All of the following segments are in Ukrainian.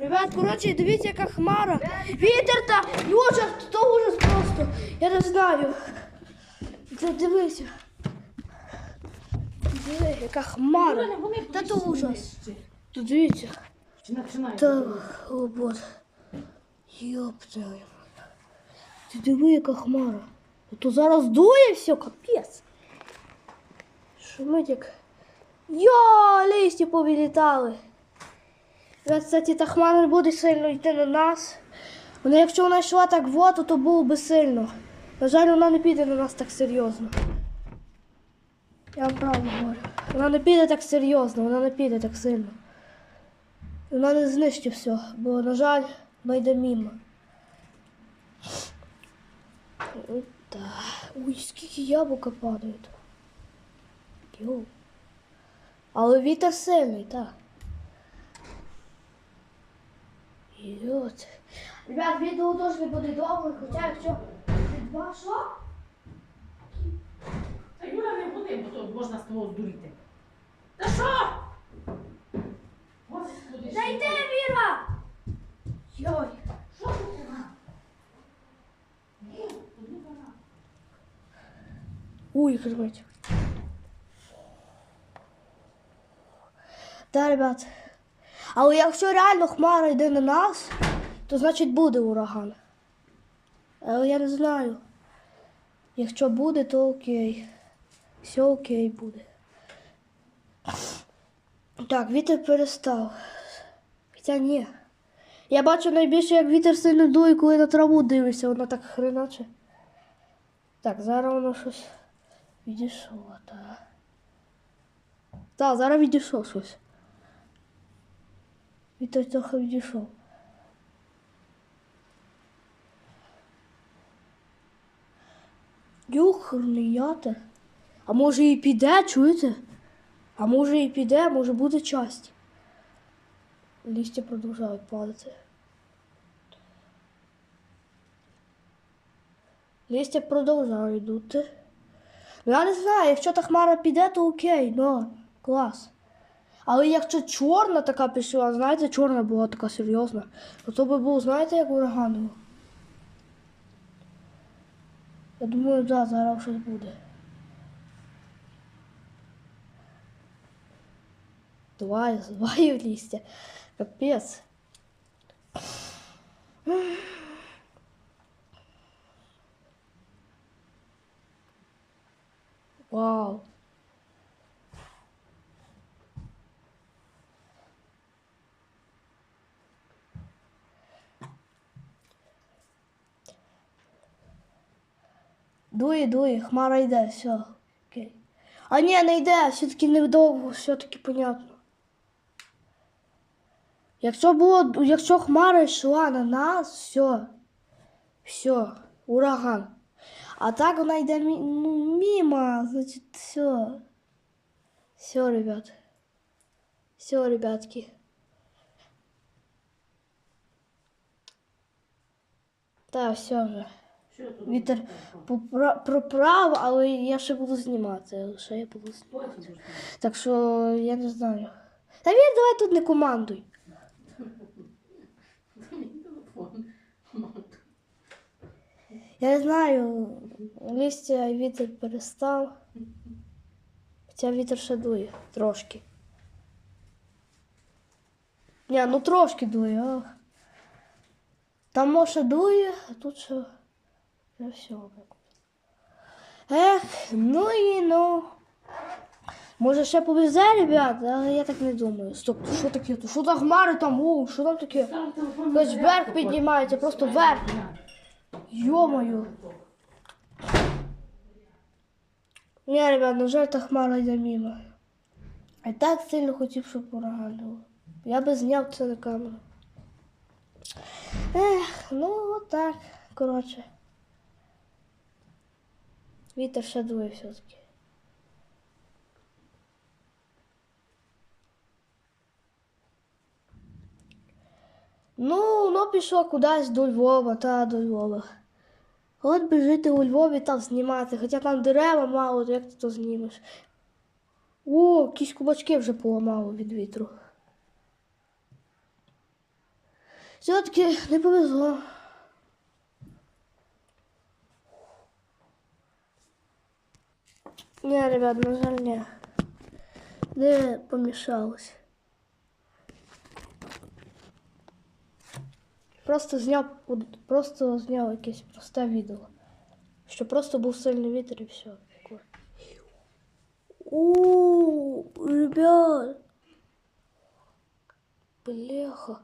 Ребят, коротше, дивіться, яка хмара. Вітер та ужас, то ужас просто. Я не знаю. Дивися. Диви, яка хмара. Та то ужас. Тут дивіться. Та, о боже. Йоп. Ти диви, яка хмара. А то зараз дує все, капець. Шумить як. Йо, листя повилітали. Ребят, Кстати, та хмара буде сильно йти на нас. Вона, якщо вона йшла так в воду, то було би сильно. На жаль, вона не піде на нас так серйозно. Я вам правду говорю. Вона не піде так серйозно, вона не піде так сильно. Вона не знищить все, бо, на жаль, вона йде мимо. Ой, скільки яблука падають. Йоу. Але вітер сильний, так. Йот. Ребят, відео теж не буде довго, хоча якщо два що? Та Юля не буде, бо то можна з того здуріти. Та що? Господи, Та йди, Віра! Йой. Що тут? Ой, кормить. Так, ребят. Але якщо реально хмара йде на нас, то значить буде ураган. Але я не знаю. Якщо буде, то окей. Все окей буде. Так, вітер перестав. Хоча ні. Я бачу найбільше, як вітер сильно дує, коли на траву дивишся, вона так хреначе. Так, зараз воно щось відійшло, так. Так, зараз відійшов щось. Вітер трохи відійшов. Юхерний яте. А може і піде, чуєте? А може і піде, може буде часть. Листя продовжують падати. Листя продовжують дути. Ну, Я не знаю, якщо та хмара піде, то окей, ну, клас. Але якщо чорна така пішла, знаєте, чорна була така серйозна, то то би був, знаєте, як ураган був. Я думаю, да, зараз щось буде. Давай, давай листя. Капець. Вау. Дує, дує, хмара йде, все. Окей. А ні, не йде, все-таки невдовго, все-таки понятно. Якщо було, якщо хмара йшла на нас, все. Все, ураган. А так вона йде мі, ну, мимо, значить, все. Все, ребят. Все, ребятки. Так, все вже. Вітер проправ, але я ще буду знімати. Ще я буду знімати. Так що я не знаю. Та він давай тут не командуй. Я знаю, листя вітер перестав. Хоча вітер ще дує трошки. Ні, ну трошки дує, ах. Там може дує, а тут ще, вже все. Ех, ну і ну. Може ще повезе, ребят, але я так не думаю. Стоп, що таке? Що там хмари там? О, що там таке? Хтось вверх піднімається, просто вверх. Йо-моє. Ні, ребят, на жаль, та хмара йде мимо. А так сильно хотів, щоб ураган був. Я би зняв це на камеру. Ех, ну отак, коротше. Вітер ще дує все-таки. Ну, воно пішло кудись до Львова, та до Львова. От би жити у Львові там знімати, хоча там дерева мало, то як ти то знімеш? О, якісь кубачки вже поламало від вітру. Все-таки не повезло. Ні, ребят, на жаль, ні. Не помішалось. Просто зняв, просто зняв якесь просте відео. Що просто був сильний вітер і все. У, ребят. Бляха.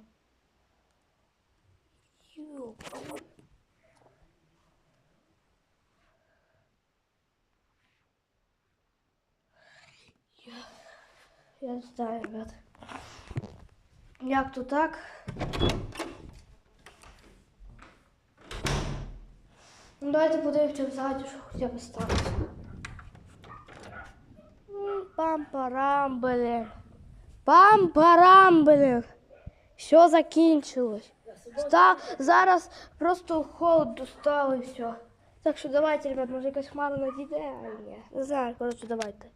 Я не знаю, ребят. Як то так? Ну, давайте подивимося взагалі, що хоча б сталося. М, Пам-парам, блин. Пам-парам, блин. Все закінчилось. Ста... Зараз просто холод достав і все. Так що давайте, ребят, може якась хмара надійде, а ні. Не знаю, коротше, давайте.